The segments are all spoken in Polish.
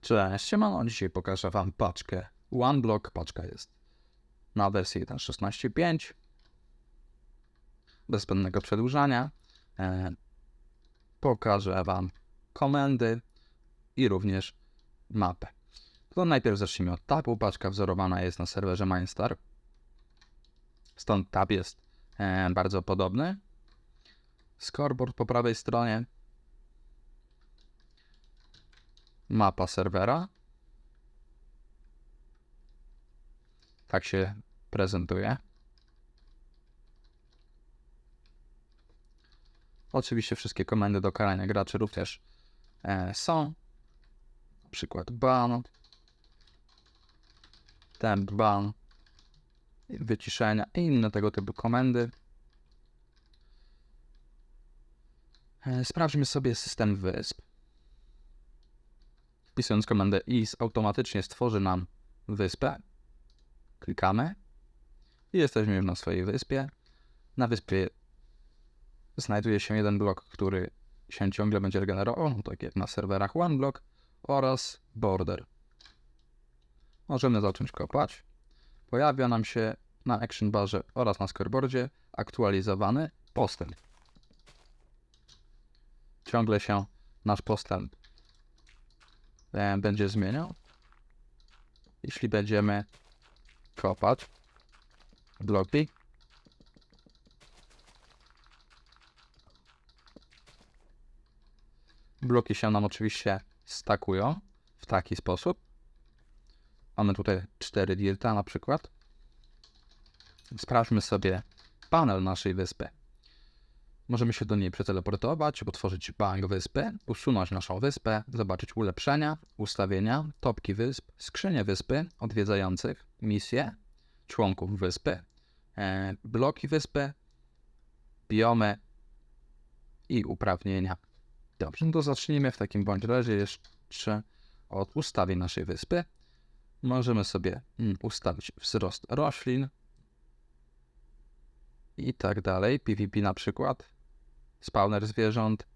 Cześć, siemano, dzisiaj pokażę Wam paczkę OneBlock. Paczka jest na wersji 1.16.5 bez zbędnego przedłużania. E, pokażę Wam komendy i również mapę. To najpierw zacznijmy od tabu. Paczka wzorowana jest na serwerze Mindstar. Stąd tab jest e, bardzo podobny. Scoreboard po prawej stronie. Mapa serwera. Tak się prezentuje. Oczywiście wszystkie komendy do karania graczy również e, są. Na przykład ban, temp ban, wyciszenia i inne tego typu komendy. E, Sprawdźmy sobie system wysp. Wpisując komendę is automatycznie stworzy nam wyspę. Klikamy i jesteśmy już na swojej wyspie. Na wyspie znajduje się jeden blok, który się ciągle będzie generował, tak jak na serwerach OneBlock oraz border. Możemy zacząć kopać. Pojawia nam się na action barze oraz na scoreboardzie aktualizowany postęp. Ciągle się nasz postęp e, będzie zmieniał. Jeśli będziemy kopać bloki, bloki się nam oczywiście stakują w taki sposób. Mamy tutaj 4 dirta na przykład. Sprawdźmy sobie panel naszej wyspy. Możemy się do niej przeteleportować, otworzyć bank wyspy, usunąć naszą wyspę, zobaczyć ulepszenia, ustawienia, topki wysp, skrzynie wyspy, odwiedzających, misje, członków wyspy, e, bloki wyspy, biomy i uprawnienia. Dobrze, no to zacznijmy w takim bądź razie jeszcze od ustawień naszej wyspy. Możemy sobie mm, ustawić wzrost roślin i tak dalej. PvP na przykład, spawner zwierząt,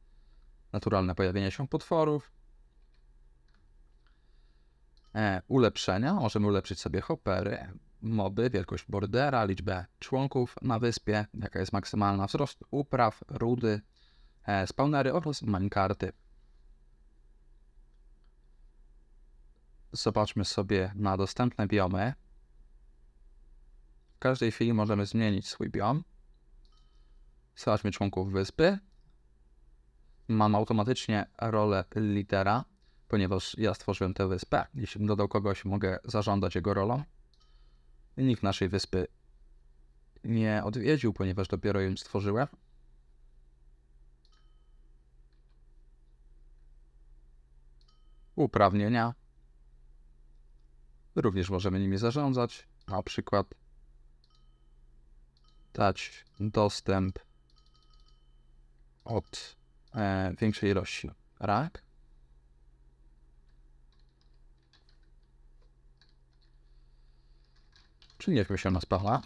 naturalne pojawienie się potworów. E, ulepszenia. Możemy ulepszyć sobie hoppery, moby, wielkość bordera, liczbę członków na wyspie, jaka jest maksymalna wzrost upraw, rudy, e, spawnery oraz minekarty. Zobaczmy sobie na dostępne biomy. W każdej chwili możemy zmienić swój biom. Sprawdźmy członków wyspy. Mam automatycznie rolę lidera, ponieważ ja stworzyłem tę wyspę. Jeśli bym dodał kogoś, mogę zażądać jego rolą. Nikt naszej wyspy nie odwiedził, ponieważ dopiero ją stworzyłem. Uprawnienia. Również możemy nimi zarządzać. Na przykład dać dostęp od e, większej ilości rak. Przynieśmy się na spawna.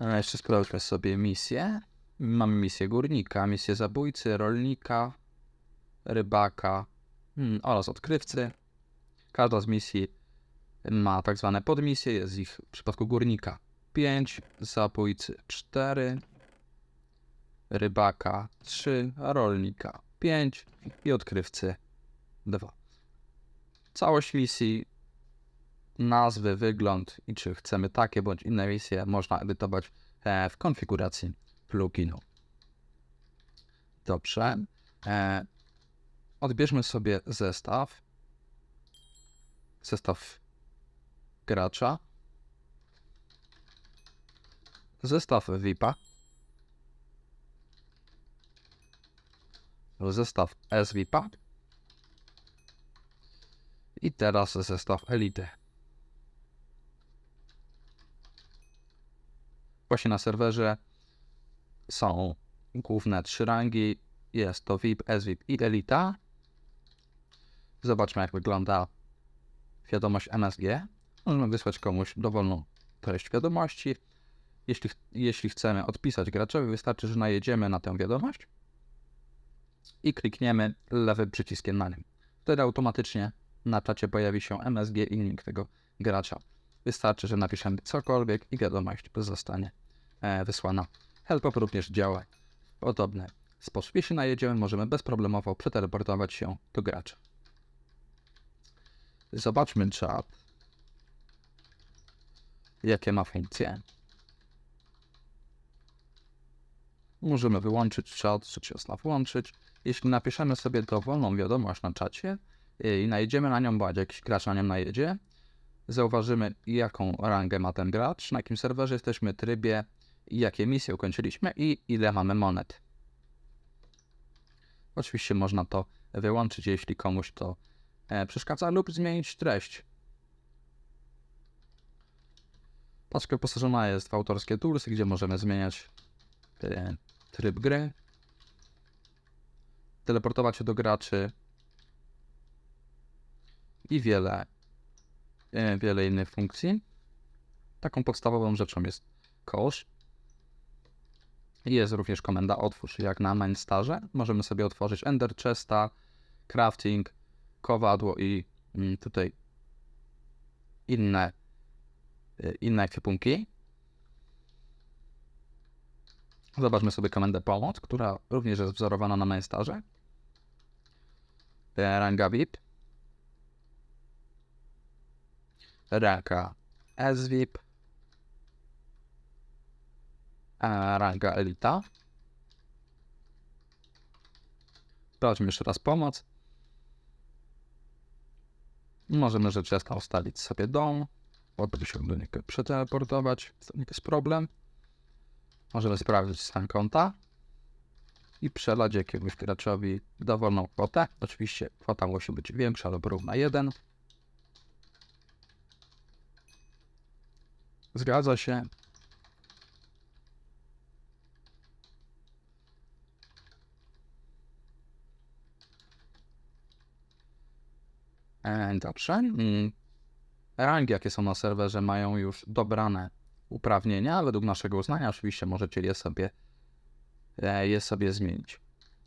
E, Jeszcze sprawdźmy sobie misję. Mamy misję górnika, misję zabójcy, rolnika, rybaka hmm, oraz odkrywcy. Każda z misji ma tak zwane podmisje, jest ich w przypadku górnika 5, zabójcy 4, rybaka 3, rolnika 5 i odkrywcy 2. Całość misji, nazwy, wygląd i czy chcemy takie bądź inne misje można edytować e, w konfiguracji pluginu. Dobrze. E, odbierzmy sobie zestaw. Zestaw gracza. Zestaw VIP-a. Zestaw SVIP-a. I teraz zestaw Elity. Właśnie na serwerze są główne trzy rangi. Jest to VIP, SVIP i Elita. Zobaczmy, jak wygląda wiadomość MSG. Możemy wysłać komuś dowolną treść wiadomości. Jeśli, jeśli chcemy odpisać graczowi, wystarczy, że najedziemy na tę wiadomość. i klikniemy lewym przyciskiem na nim. Wtedy automatycznie na czacie pojawi się MSG i link tego gracza. Wystarczy, że napiszemy cokolwiek i wiadomość zostanie e, wysłana. Helpop również działa w podobny sposób. Jeśli najedziemy, możemy bezproblemowo przeteleportować się do gracza. Zobaczmy czat. Jakie ma funkcje. Możemy wyłączyć czat, czy czasna włączyć. Jeśli napiszemy sobie dowolną wiadomość na czacie y, i najedziemy na nią, bądź jakiś gracz na nią najedzie, zauważymy jaką rangę ma ten gracz, na jakim serwerze jesteśmy, trybie, jakie misje ukończyliśmy i ile mamy monet. Oczywiście można to wyłączyć, jeśli komuś to e, przeszkadza, lub zmienić treść. Paczka wyposażona jest w autorskie toolsy, gdzie możemy zmieniać e, tryb gry, teleportować się do graczy i wiele, e, wiele innych funkcji. Taką podstawową rzeczą jest kosz. Jest również komenda otwórz, jak na main starze. Możemy sobie otworzyć Ender Chesta, Crafting, kowadło i mm, tutaj inne, y, inne ekwipunki. Zobaczmy sobie komendę pomoc, która również jest wzorowana na main starze. E, Ranga VIP. Ranka SVIP. E, Ranga Elita. Sprawdźmy jeszcze raz pomoc. Możemy rzecz jasna ustalić sobie dom, potem się do niego przeteleportować, to nie jest problem. Możemy sprawdzić stan konta i przelać jakiemuś graczowi dowolną kwotę. Oczywiście kwota musi być większa lub równa 1. Zgadza się. E, Dobrze. Mm. Rangi, jakie są na serwerze, mają już dobrane uprawnienia. Według naszego uznania, oczywiście możecie je sobie, e, je sobie zmienić.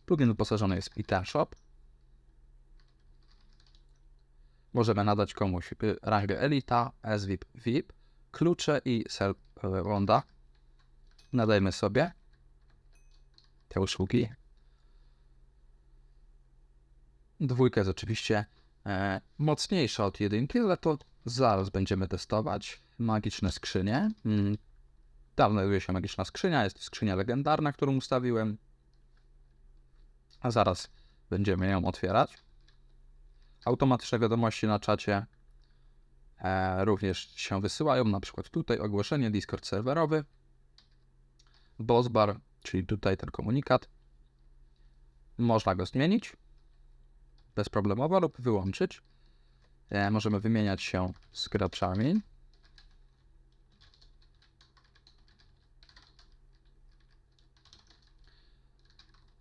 Plugin wyposażony jest w Item Shop. Możemy nadać komuś rangę Elita, SVIP, VIP, klucze i Self Ronda. Nadajmy sobie te usługi. Dwójka jest oczywiście e, mocniejsza od jedynki, ale to zaraz będziemy testować. Magiczne skrzynie. Mm. Tam znajduje się magiczna skrzynia, jest to skrzynia legendarna, którą ustawiłem. A zaraz będziemy ją otwierać. Automatyczne wiadomości na czacie e, również się wysyłają, na przykład tutaj ogłoszenie Discord serwerowy, Bossbar, czyli tutaj ten komunikat. Można go zmienić bezproblemowo lub wyłączyć. E, możemy wymieniać się z graczami.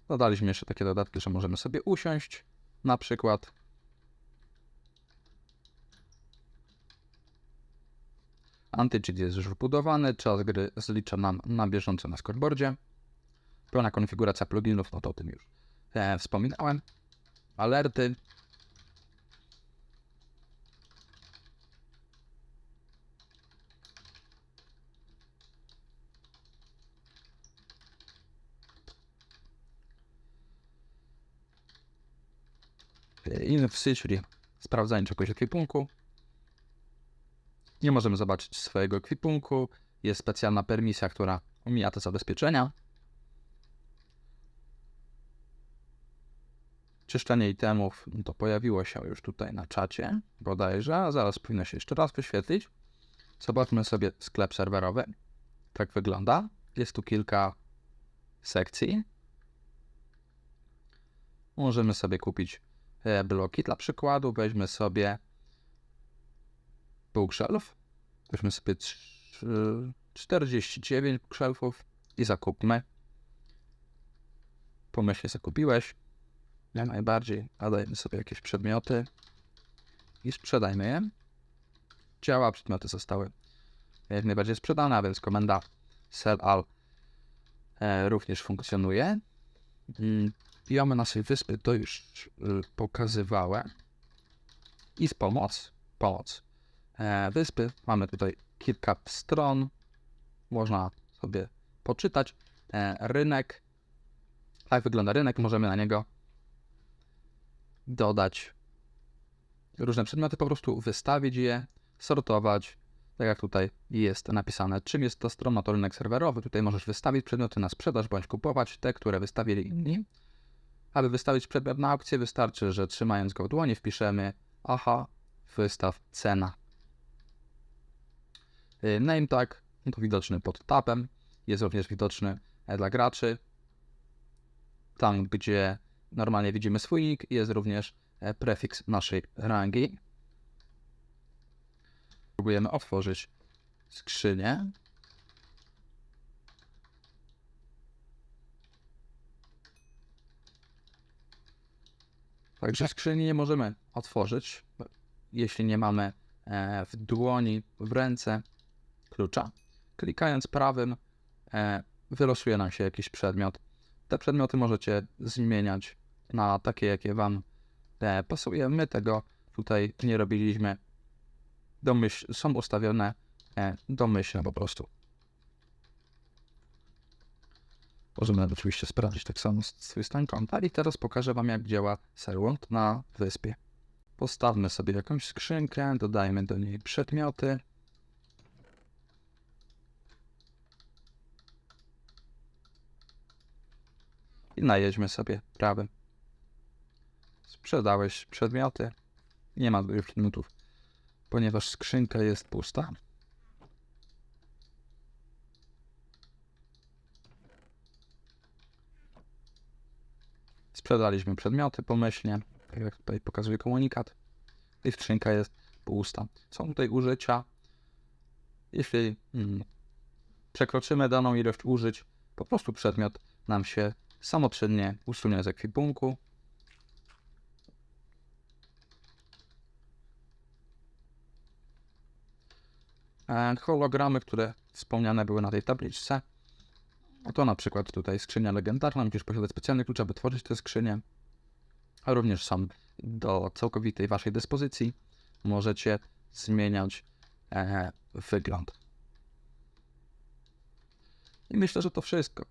Dodaliśmy jeszcze takie dodatki, że możemy sobie usiąść, na przykład. Anti-cheat jest już wbudowany, czas gry zlicza nam na bieżąco na scoreboardzie. Pełna konfiguracja pluginów, no to o tym już e, wspominałem. Alerty. Infsy, czyli sprawdzanie czegoś ekwipunku. Nie możemy zobaczyć swojego ekwipunku. Jest specjalna permisja, która omija te zabezpieczenia. Czyszczenie itemów no to pojawiło się już tutaj na czacie bodajże, zaraz powinno się jeszcze raz wyświetlić. Zobaczmy sobie sklep serwerowy. Tak wygląda. Jest tu kilka sekcji. Możemy sobie kupić bloki dla przykładu. Weźmy sobie bookshelf. Weźmy sobie trz- 49 bookshelfów i zakupmy. Pomyślnie zakupiłeś. Jak najbardziej. A dajmy sobie jakieś przedmioty i sprzedajmy je. Działa, przedmioty zostały jak najbardziej sprzedane, a więc komenda sell all e, również funkcjonuje. Biomy naszej wyspy to już y, pokazywałem. I z pomoc, pomoc e, wyspy. Mamy tutaj kilka stron. Można sobie poczytać. E, rynek. Jak wygląda rynek? Możemy na niego dodać różne przedmioty, po prostu wystawić je, sortować, tak jak tutaj jest napisane. Czym jest to strona, to rynek serwerowy. Tutaj możesz wystawić przedmioty na sprzedaż bądź kupować te, które wystawili inni. Aby wystawić przedmiot na aukcję, wystarczy, że trzymając go w dłoni wpiszemy aha, wystaw cena. Y, Name tag to widoczny pod tabem, jest również widoczny e, dla graczy. Tam, gdzie normalnie widzimy swój nick, jest również e, prefiks naszej rangi. Próbujemy otworzyć skrzynię. Także skrzyni nie możemy otworzyć, jeśli nie mamy e, w dłoni, w ręce klucza. Klikając prawym e, wylosuje nam się jakiś przedmiot. Te przedmioty możecie zmieniać na takie, jakie Wam e, pasuje. My tego tutaj nie robiliśmy. Domyśl, są ustawione domyślnie po prostu. Możemy oczywiście sprawdzić tak samo swojej strony konta i teraz pokażę Wam jak działa Serwant na wyspie. Postawmy sobie jakąś skrzynkę, dodajmy do niej przedmioty. I najedźmy sobie prawym. Sprzedałeś przedmioty. Nie ma już limitów, ponieważ skrzynka jest pusta. Sprzedaliśmy przedmioty pomyślnie, tak jak tutaj pokazuje komunikat. I skrzynka jest pusta. Są tutaj użycia. Jeśli mm, przekroczymy daną ilość użyć, po prostu przedmiot nam się samoczynnie usunie z ekwipunku. E, Hologramy, które wspomniane były na tej tabliczce, to na przykład tutaj skrzynia legendarna, musisz posiadać specjalny klucz, aby tworzyć tę skrzynię, a również są do całkowitej waszej dyspozycji. Możecie zmieniać e, wygląd. I myślę, że to wszystko.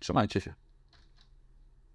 Trzymajcie się.